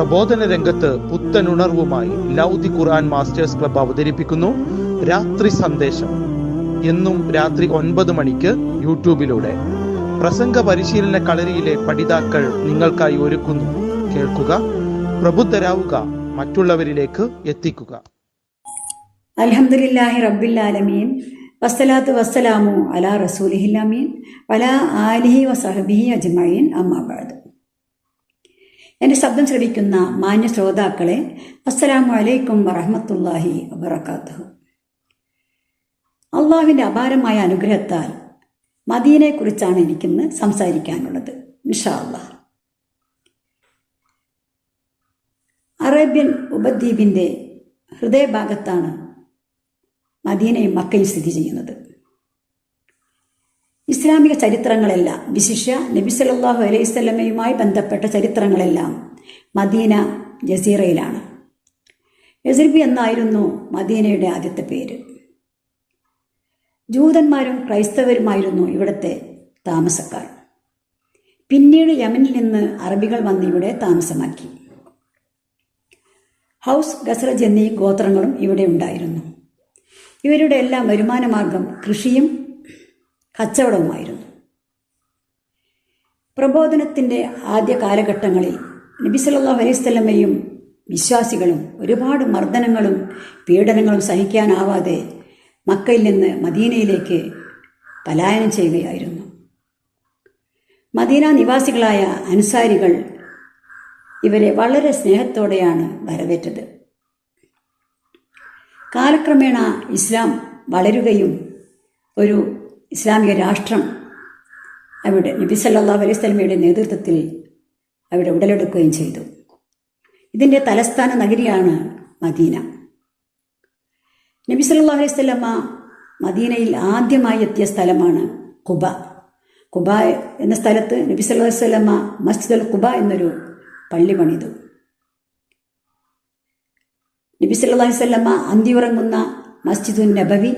പ്രബോധന രംഗത്ത് പുത്തനുണർവുമായി ലൗദി ഖുർആൻ masters club അവതരിപ്പിക്കുന്നു രാത്രി സന്ദേശം. എന്നും രാത്രി ഒൻപത് മണിക്ക് യൂട്യൂബിലൂടെ. പ്രസംഗ പരിശീലന കളരിയിലെ പഠിതാക്കൾ നിങ്ങൾക്കായി ഒരുക്കുന്നു. കേൾക്കുക പ്രബുദ്ധരാവുക മറ്റുള്ളവരിലേക്ക് എത്തിക്കുക. അൽഹംദുലില്ലാഹി റബ്ബിൽ ആലമീൻ. വസ്സലാത്തു വസ്സലാമു അലാ റസൂലിഹില്ലാമീൻ വല ആലിഹി വസഹബിഹി അജ്മഈൻ. അമ്മാബാദ്. എന്റെ ശബ്ദം ശ്രവിക്കുന്ന മാന്യ ശ്രോതാക്കളെ അസ്സലാമു അലൈക്കും വറഹമത്തല്ലാഹി വബറകാതുഹു. അള്ളാഹുവിന്റെ അപാരമായ അനുഗ്രഹത്താൽ മദീനയെക്കുറിച്ചാണ് എനിക്കിന്ന് സംസാരിക്കാനുള്ളത് ഇൻഷാ അള്ളാഹ് അറേബ്യൻ ഉപദ്വീപിന്റെ ഹൃദയഭാഗത്താണ് മദീനയും മക്കയും സ്ഥിതി ചെയ്യുന്നത്. ഇസ്ലാമിക ചരിത്രങ്ങളെല്ലാം വിശിഷ്യ നബി സല്ലല്ലാഹു അലൈഹി സ്വലമയുമായി ബന്ധപ്പെട്ട ചരിത്രങ്ങളെല്ലാം മദീന ജസീറയിലാണ്. യസിർബി എന്നായിരുന്നു മദീനയുടെ ആദ്യത്തെ പേര്. ജൂതന്മാരും ക്രൈസ്തവരുമായിരുന്നു ഇവിടുത്തെ താമസക്കാർ. പിന്നീട് യമനിൽ നിന്ന് അറബികൾ വന്ന് ഇവിടെ താമസമാക്കി. ഹൗസ് ഗസ്രജ് എന്നീ ഗോത്രങ്ങളും ഇവിടെ ഉണ്ടായിരുന്നു. ഇവരുടെ എല്ലാം വരുമാന മാർഗം കൃഷിയും കച്ചവടവുമായിരുന്നു. പ്രബോധനത്തിന്റെ ആദ്യ കാലഘട്ടങ്ങളിൽ നബി സ്വലമയും വിശ്വാസികളും ഒരുപാട് മർദ്ദനങ്ങളും പീഡനങ്ങളും സഹിക്കാനാവാതെ മക്കയിൽ നിന്ന് മദീനയിലേക്ക് പലായനം ചെയ്യുകയായിരുന്നു. മദീന നിവാസികളായ അൻസാരികൾ ഇവരെ വളരെ സ്നേഹത്തോടെയാണ് വരവേറ്റത്. കാലക്രമേണ ഇസ്ലാം വളരുകയും ഒരു ഇസ്ലാമിക രാഷ്ട്രം അവിടെ നബി സല്ലല്ലാഹു അലൈഹി നേതൃത്വത്തിൽ അവിടെ ഉടലെടുക്കുകയും ചെയ്തു. ഇതിന്റെ തലസ്ഥാന നഗരിയാണ് മദീന. നബി സല്ലല്ലാഹു അലൈഹി സ്വലമ മദീനയിൽ ആദ്യമായി എത്തിയ സ്ഥലമാണ് കുബ കുബ എന്ന സ്ഥലത്ത് നബി സല്ലല്ലാഹു അലൈഹി മസ്ജിദ് അൽ കുബ എന്നൊരു പള്ളി പണിതു. നബി സല്ലല്ലാഹു അലൈഹി അന്തിയുറങ്ങുന്ന മസ്ജിദുൻ നബവി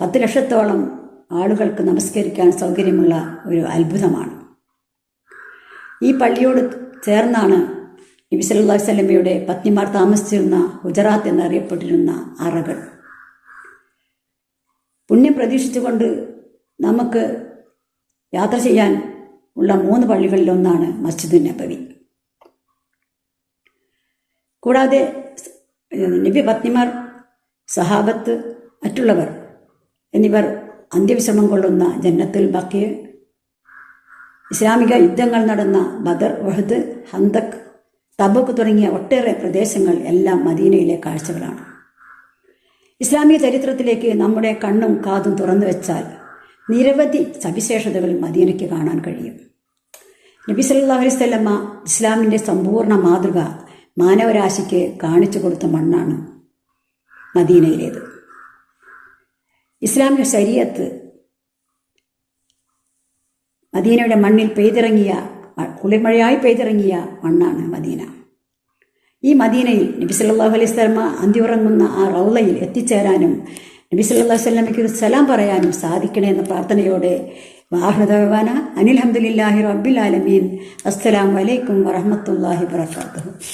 പത്ത് ലക്ഷത്തോളം ആളുകൾക്ക് നമസ്കരിക്കാൻ സൗകര്യമുള്ള ഒരു അത്ഭുതമാണ്. ഈ പള്ളിയോട് ചേർന്നാണ് നബി സല്ലല്ലാഹു അലൈഹി വസല്ലമയുടെ പത്നിമാർ താമസിച്ചിരുന്ന ഗുജറാത്ത് എന്നറിയപ്പെട്ടിരുന്ന അറകൾ. പുണ്യം പ്രതീക്ഷിച്ചുകൊണ്ട് നമുക്ക് യാത്ര ചെയ്യാൻ ഉള്ള മൂന്ന് പള്ളികളിലൊന്നാണ് മസ്ജിദ് നബവി. കൂടാതെ നബി പത്നിമാർ സഹാബത്ത് മറ്റുള്ളവർ എന്നിവർ അന്ത്യവിശ്രമം കൊള്ളുന്ന ജന്നത്തുൽ ബക്കി. ഇസ്ലാമിക യുദ്ധങ്ങൾ നടന്ന ബദർ വഹദ് ഹന്തക് തബക്ക് തുടങ്ങിയ ഒട്ടേറെ പ്രദേശങ്ങൾ എല്ലാം മദീനയിലെ കാഴ്ചകളാണ്. ഇസ്ലാമിക ചരിത്രത്തിലേക്ക് നമ്മുടെ കണ്ണും കാതും തുറന്നു വെച്ചാൽ നിരവധി സവിശേഷതകൾ മദീനയ്ക്ക് കാണാൻ കഴിയും. നബി സല്ലല്ലാഹു അലൈഹി വസല്ലമ ഇസ്ലാമിന്റെ സമ്പൂർണ മാതൃക മാനവരാശിക്ക് കാണിച്ചു കൊടുത്ത മണ്ണാണ് മദീനയിലേത്. ഇസ്ലാമിക ശരീരത്ത് മദീനയുടെ മണ്ണിൽ പെയ്തിറങ്ങിയ കുളിമഴയായി പെയ്തിറങ്ങിയ മണ്ണാണ് മദീന. ഈ മദീനയിൽ നബി സല്ലല്ലാഹു അലൈഹി സ്വലമ അന്തിയുറങ്ങുന്ന ആ റൗലയിൽ എത്തിച്ചേരാനും നബി സ്വലമയ്ക്ക് ഒരു സലാം പറയാനും സാധിക്കണേ എന്ന പ്രാർത്ഥനയോടെ വാഹൃദവാന അനിൽ ഹംദുലില്ലാഹി റബ്ബിൽ ആലമീൻ. അസ്സലാമു അലൈക്കും വറഹ്മത്തുള്ളാഹി വബറകാതുഹു.